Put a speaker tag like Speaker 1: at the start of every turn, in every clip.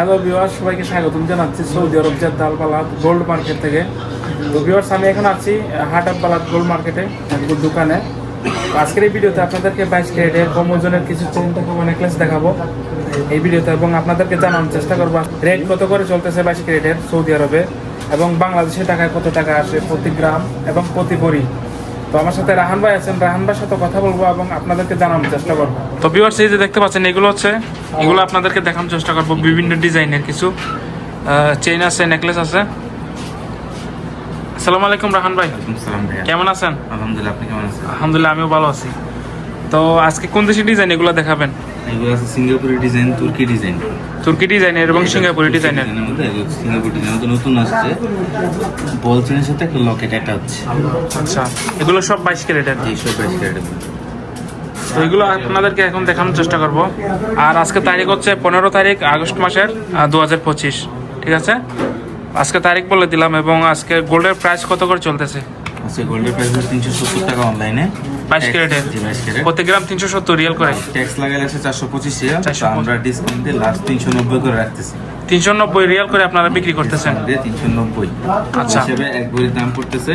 Speaker 1: Hello viewers, সবাইকে স্বাগতম জানাচ্ছি Saudi Arab Jeddah Al gold market থেকে। তো ভিউয়ার্স, আমি এখন আছি হাট বালাদ গোল্ড মার্কেটে দোকানে। আজকের এই ভিডিওতে আপনাদেরকে বাইশ ক্যারেটের কম ওজনের কিছু চেন দেখাবো নেকলেস দেখাবো। এই ভিডিওতে এবং আপনাদেরকে জানানোর চেষ্টা করব রেট কত করে চলতেছে বাইশ ক্যারেটের সৌদি আরবে এবং বাংলাদেশের টাকায় কত টাকা আসে প্রতি গ্রাম এবং প্রতি ভরি তো আমার সাথে রাহান ভাই আছেন, রাহান ভাইয়ের সাথে কথা বলব এবং আপনাদেরকে জানানোর চেষ্টা করব। তো ভিউয়ার্স, এই যে দেখতে পাচ্ছেন, এগুলো হচ্ছে এগুলো আপনাদেরকে দেখানোর চেষ্টা করব। বিভিন্ন ডিজাইনের কিছু চেইন আছে নেকলেস আছে। আসসালামু আলাইকুম রাহান ভাই। কেমন আছেন?
Speaker 2: আলহামদুলিল্লাহ আপনি কেমন আছেন?
Speaker 1: আলহামদুলিল্লাহ আমিও ভালো আছি। তো আজকে কোন দেশের ডিজাইন এগুলো দেখাবেন?
Speaker 2: এগুলো আছে সিঙ্গাপুরি ডিজাইন তুর্কি ডিজাইন।
Speaker 1: তুর্কি ডিজাইনের এবং সিঙ্গাপুরি ডিজাইনের।
Speaker 2: ডিজাইনের মধ্যে সিঙ্গাপুরি ডিজাইন নতুন আসছে। বল চেনের সাথে একটা লকেট একটা
Speaker 1: আচ্ছা এগুলো সব বাইশ ক্যারেটের।
Speaker 2: এইসব বাইশ ক্যারেটের
Speaker 1: তো এগুলো আপনাদেরকে এখন দেখানোর চেষ্টা করব। আর আজকে তারিখ হচ্ছে পনেরো তারিখ আগস্ট মাসের দু হাজার পঁচিশ। ঠিক আছে? আজকে তারিখ বলে দিলাম এবং আজকে গোল্ডের প্রাইস কত করে চলতেছে?
Speaker 2: গোল্ডের প্রাইস হচ্ছে তিনশো সত্তর টাকা অনলাইনে
Speaker 1: বাইশ ক্যারেটের
Speaker 2: জি
Speaker 1: প্রতি গ্রাম তিনশো সত্তর রিয়াল করে।
Speaker 2: ট্যাক্স লাগালে আছে চারশো পঁচিশ রিয়াল তো
Speaker 1: 425
Speaker 2: আমরা ডিসকাউন্ট দিয়ে লাস্ট তিনশো নব্বই করে রাখতেছি।
Speaker 1: তিনশো নব্বই রিয়াল করে আপনারা বিক্রি করতেছেন।
Speaker 2: তিনশো নব্বই।
Speaker 1: আচ্ছা।
Speaker 2: হিসেবে এক ভরির দাম পড়তেছে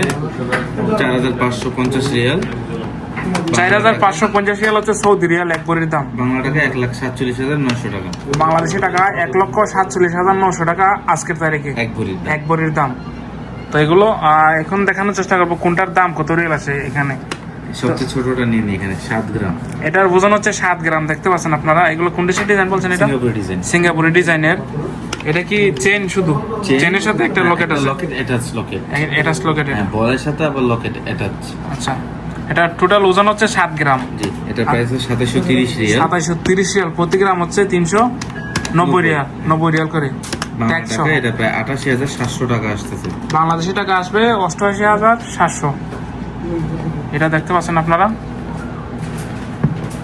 Speaker 2: চার হাজার পাঁচশো পঞ্চাশ রিয়াল
Speaker 1: চার হাজার পাঁচশো পঞ্চাশ রিয়াল হচ্ছে সৌদি রিয়াল এক বড়ির দাম।
Speaker 2: বাংলা টাকা এক লাখ সাতচল্লিশ হাজার নশো টাকা।
Speaker 1: বাংলাদেশি টাকা এক লক্ষ সাতচল্লিশ হাজার নশো টাকা আজকের তারিখে।
Speaker 2: এক দাম।
Speaker 1: এক বড়ির দাম। তো এগুলো এখন দেখানোর চেষ্টা করব কোনটার দাম কত রিয়াল আছে এখানে।
Speaker 2: সবচেয়ে ছোটটা নিয়ে নিই এখানে সাত গ্রাম।
Speaker 1: এটার ওজন হচ্ছে সাত গ্রাম দেখতে পাচ্ছেন আপনারা। এগুলো কোন দেশের ডিজাইন বলছেন এটা?
Speaker 2: সিঙ্গাপুর ডিজাইন
Speaker 1: সিঙ্গাপুরি ডিজাইনের এটা কি চেন শুধু? চেনের সাথে একটা লকেট আছে?
Speaker 2: লকেট অ্যাটাচ লকেট
Speaker 1: এটা। লকেট
Speaker 2: হ্যাঁ বলের সাথে আবার লকেট অ্যাটাচ
Speaker 1: আচ্ছা। এটা টোটাল ওজন হচ্ছে সাত গ্রাম।
Speaker 2: জি এটা প্রাইস হচ্ছে সাতাশশো তিরিশ রিয়াল।
Speaker 1: সাতাইশো তিরিশ রিয়াল প্রতি গ্রাম হচ্ছে তিনশো নব্বই রিয়াল নব্বই রিয়াল করে।
Speaker 2: এটা প্রায় আটাশি হাজার সাতশো টাকা আসতেছে।
Speaker 1: বাংলাদেশি টাকা আসবে অষ্টআশি হাজার সাতশো। এটা দেখতে পাচ্ছেন আপনারা?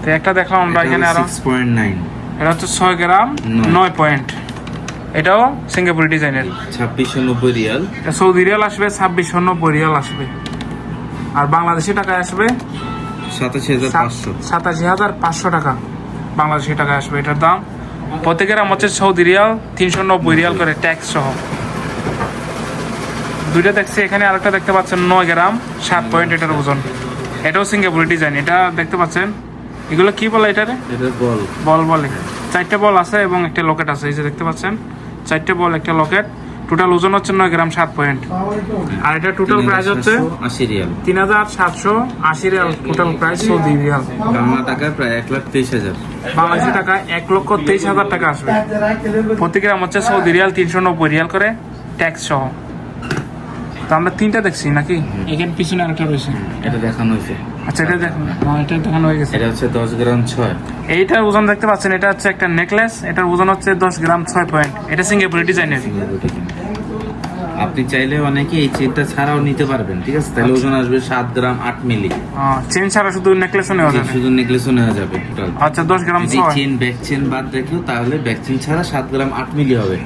Speaker 1: তো একটা দেখলাম আমরা এখানে
Speaker 2: আরও।
Speaker 1: এটা হচ্ছে ছয় গ্রাম
Speaker 2: নয়।
Speaker 1: পয়েন্ট এটাও সিঙ্গাপুরি ডিজাইনের।
Speaker 2: ছাব্বিশশো নব্বই রিয়াল।
Speaker 1: সৌদি রিয়াল আসবে ছাব্বিশশো নব্বই রিয়াল আসবে। আর বাংলাদেশি টাকায় আসবে
Speaker 2: সাতাশি হাজার পাঁচশো।
Speaker 1: সাতাশি হাজার পাঁচশো টাকা। বাংলাদেশি টাকায় আসবে এটার দাম। প্রতি গ্রাম হচ্ছে সৌদি রিয়াল তিনশো নব্বই রিয়াল করে ট্যাক্স সহ। দুইটা দেখছি এখানে আরেকটা দেখতে পাচ্ছেন নয় গ্রাম সাত পয়েন্ট এটার ওজন। এটাও সিঙ্গাপুরি ডিজাইন এটা দেখতে পাচ্ছেন? এগুলো কি বলে এটারে?
Speaker 2: বল।
Speaker 1: বল বলে। চারটে বল আছে এবং একটা লকেট আছে এই যে দেখতে পাচ্ছেন? চারটে বল একটা লকেট। টোটাল ওজন হচ্ছে নয় গ্রাম সাত পয়েন্ট আর এটা টোটাল প্রাইস হচ্ছে
Speaker 2: আশি রিয়াল।
Speaker 1: তিন হাজার সাতশো আশি riyal. Total price Saudi riyal.
Speaker 2: Bangla টাকা প্রায় এক লাখ তেইশ হাজার।
Speaker 1: বাংলাদেশি টাকা এক লক্ষ তেইশ হাজার টাকা আসবে। প্রতি গ্রাম হচ্ছে সৌদি রিয়াল তিনশো নব্বই রিয়াল করে ট্যাক্স সহ। তো আমরা তিনটা দেখছি নাকি? এখানে পিছনে আরেকটা রয়েছে।
Speaker 2: এটা দেখানো হয়েছে।
Speaker 1: আচ্ছা এটা দেখুন। হ্যাঁ এটা দেখানো হয়ে গেছে।
Speaker 2: এটা হচ্ছে দশ গ্রাম ছয়।
Speaker 1: এইটার ওজন দেখতে পাচ্ছেন এটা হচ্ছে একটা নেকলেস এটার ওজন হচ্ছে দশ গ্রাম ছয় পয়েন্ট এটা সিঙ্গাপুরি ডিজাইনের
Speaker 2: ডিজাইন। আপনি চাইলে অনেকে এই চেনটা ছাড়াও নিতে পারবেন ঠিক আছে? তাহলে ওজন আসবে সাত গ্রাম আট মিলি।
Speaker 1: চেন ছাড়া শুধু নেকলেসও নেওয়া যাবে?
Speaker 2: শুধু নেকলেসও নেওয়া যাবে টোটাল
Speaker 1: আচ্ছা দশ গ্রাম
Speaker 2: যদি চেন ব্যাক চেন বাদ রেখেও তাহলে ব্যাক চেন ছাড়া সাত গ্রাম আট মিলি হবে।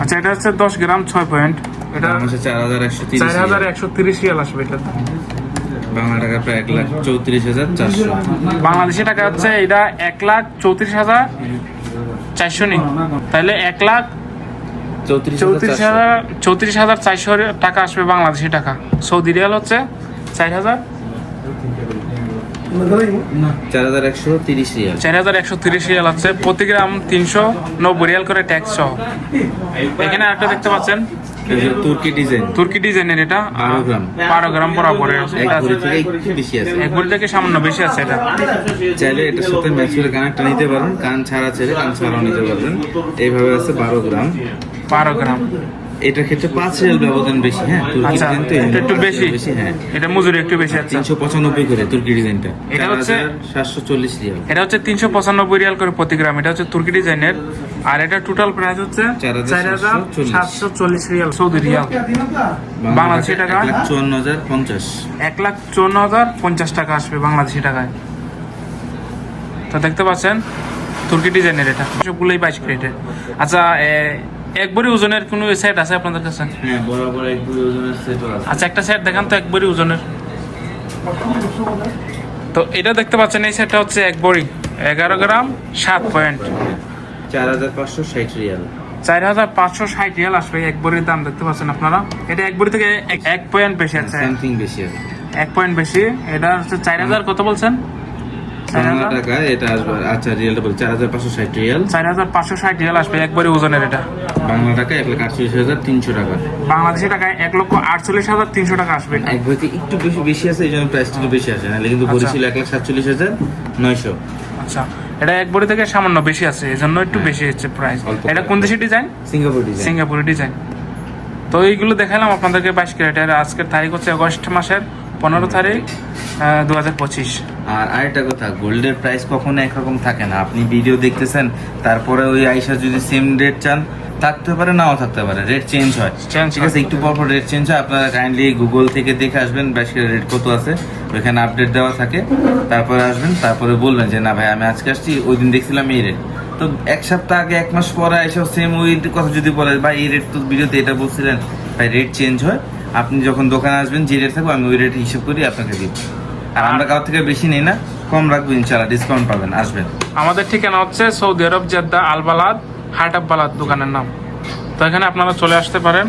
Speaker 1: আচ্ছা এটা হচ্ছে দশ গ্রাম ছয় পয়েন্ট এটা
Speaker 2: হচ্ছে চার হাজার একশো তিরিশ
Speaker 1: চার হাজার একশো তিরিশ রিয়াল আসবে এটা।
Speaker 2: বাংলা টাকা প্রায় এক লাখ চৌত্রিশ হাজার চারশো।
Speaker 1: বাংলাদেশি টাকা হচ্ছে এটা এক লাখ চৌত্রিশ হাজার চারশো নি। তাহলে এক লাখ
Speaker 2: চৌত্রিশ
Speaker 1: হাজার চৌত্রিশ হাজার চারশো টাকা আসবে বাংলাদেশি টাকা। সৌদি রিয়াল হচ্ছে চার হাজার।
Speaker 2: চার হাজার একশো তিরিশ রিয়াল।
Speaker 1: চার হাজার একশো তিরিশ রিয়াল আছে। প্রতি গ্রাম তিনশো নব্বই রিয়াল করে ট্যাক্স সহ। এখানে একটা দেখতে পাচ্ছেন।
Speaker 2: তুর্কি ডিজাইন।
Speaker 1: তুর্কি ডিজাইনের এটা।
Speaker 2: বারো গ্রাম।
Speaker 1: বারো গ্রাম বরাবরে
Speaker 2: এক ভরি থেকে
Speaker 1: সামান্য বেশি আছে এটা।
Speaker 2: চাইলে এটার সাথে ম্যাচ করে কানেরটা নিতে পারেন। কান ছাড়া ছেড়ে কান ছাড়াও নিতে পারবেন। এইভাবে আছে বারো গ্রাম।
Speaker 1: বারো গ্রাম।
Speaker 2: এটার ক্ষেত্রে পাঁচ রিয়াল ব্যবধান বেশি হ্যাঁ?
Speaker 1: আচ্ছা একটু বেশি।
Speaker 2: বেশি হ্যাঁ।
Speaker 1: এটা মজুরি একটু বেশি আছে
Speaker 2: তিনশো পঁচানব্বই করে তুর্কি ডিজাইনটা।
Speaker 1: এটা হচ্ছে-
Speaker 2: সাতশো চল্লিশ রিয়াল।
Speaker 1: এটা হচ্ছে তিনশো পঁচানব্বই রিয়াল করে প্রতি গ্রাম। এটা হচ্ছে তুর্কি ডিজাইনের। আর এটা টোটাল প্রাইস হচ্ছে
Speaker 2: চার হাজার সাতশো চল্লিশ।
Speaker 1: Real Saudi Real. বাংলাদেশি টাকা?
Speaker 2: এক লাখ চুয়ান্ন হাজার পঞ্চাশ।
Speaker 1: এক লাখ চুয়ান্ন হাজার পঞ্চাশ টাকা আসবে বাংলাদেশি টাকায়। তো দেখতে পাচ্ছেন তুর্কি ডিজাইনের এটা। সবগুলোই বাইশ ক্রেটের আচ্ছা একবারই ওজনের কোনো সেট আছে আপনাদের কাছে?
Speaker 2: হ্যাঁ বরাবর এক ওজনের সেটও আছে।
Speaker 1: আচ্ছা একটা সেট দেখান তো একবারই ওজনের। তো এটা দেখতে পাচ্ছেন এই সেটটা হচ্ছে এক বড়ি এগারো গ্রাম সাত পয়েন্ট
Speaker 2: চার হাজার পাঁচশো ষাট রিয়াল।
Speaker 1: চার হাজার পাঁচশো ষাট রিয়াল আসবে এক বড়ির দাম দেখতে পাচ্ছেন আপনারা? এটা এক বড়ি থেকে এক- পয়েন্ট বেশি আছে।
Speaker 2: সামথিং বেশি আছে।
Speaker 1: এক পয়েন্ট বেশি। এটা হচ্ছে চার হাজার কত বলছেন?
Speaker 2: বাংলা টাকা এটা আসবে আচ্ছা রিয়েলটা বলি চার হাজার পাঁচশো ষাট রিয়াল
Speaker 1: চার হাজার পাঁচশো ষাট রিয়াল আসবে একবারে ওজনের এটা।
Speaker 2: বাংলা টাকা এক লাখ আটচল্লিশ হাজার তিনশো টাকা।
Speaker 1: বাংলাদেশি টাকায় এক লক্ষ আটচল্লিশ হাজার তিনশো টাকা আসবে।
Speaker 2: একটু বেশি বেশি আছে এই জন্য প্রাইসটা একটু বেশি নাহলে কিন্তু
Speaker 1: আচ্ছা।
Speaker 2: বলেছিল এক লাখ সাতচল্লিশ হাজার নয়শো।
Speaker 1: আচ্ছা এটা এক বড়ি থেকে সামান্য বেশি আছে এই জন্য একটু বেশি হচ্ছে প্রাইস
Speaker 2: হ্যাঁ।
Speaker 1: এটা কোন দেশের ডিজাইন
Speaker 2: সিঙ্গাপুর ডিজাইন
Speaker 1: সিঙ্গাপুরের ডিজাইন তো এইগুলো দেখালাম আপনাদেরকে বাইশ ক্যারেটের। আজকের তারিখ হচ্ছে আগস্ট মাসের। পনেরো তারিখ দু হাজার পঁচিশ।
Speaker 2: আর আরেকটা কথা গোল্ডের প্রাইস কখনো একরকম থাকে না। আপনি ভিডিও দেখতেছেন তারপরে ওই আইসা যদি সেম রেট চান থাকতে পারে নাও থাকতে পারে রেট চেঞ্জ হয়। ঠিক আছে একটু পর পর রেট চেঞ্জ হয়। আপনারা কাইন্ডলি গুগল থেকে দেখে আসবেন ব্যাসকের রেট কত আছে। ওইখানে আপডেট দেওয়া থাকে। তারপরে আসবেন তারপরে বলবেন যে না ভাই আমি আজকে আসছি ওই দিন দেখছিলাম এই রেট তো এক সপ্তাহ আগে এক মাস পরে এসেও সেম ওই কথা যদি বলে ভাই এই রেট তো ভিডিওতে এটা বলছিলেন। ভাই রেট চেঞ্জ হয়। আপনি যখন দোকানে আসবেন যে রেট থাকবে আমি ওই রেট হিসেব করি আপনাকে দিব। আর আমরা কারোর থেকে বেশি নেই না কম রাখব ইনশাল্লাহ ডিসকাউন্ট পাবেন আসবেন।
Speaker 1: আমাদের ঠিকানা হচ্ছে সৌদি আরব জেদ্দা আলবালাদ হাট আব্বালাদ দোকানের নাম। তো এখানে আপনারা চলে আসতে পারেন।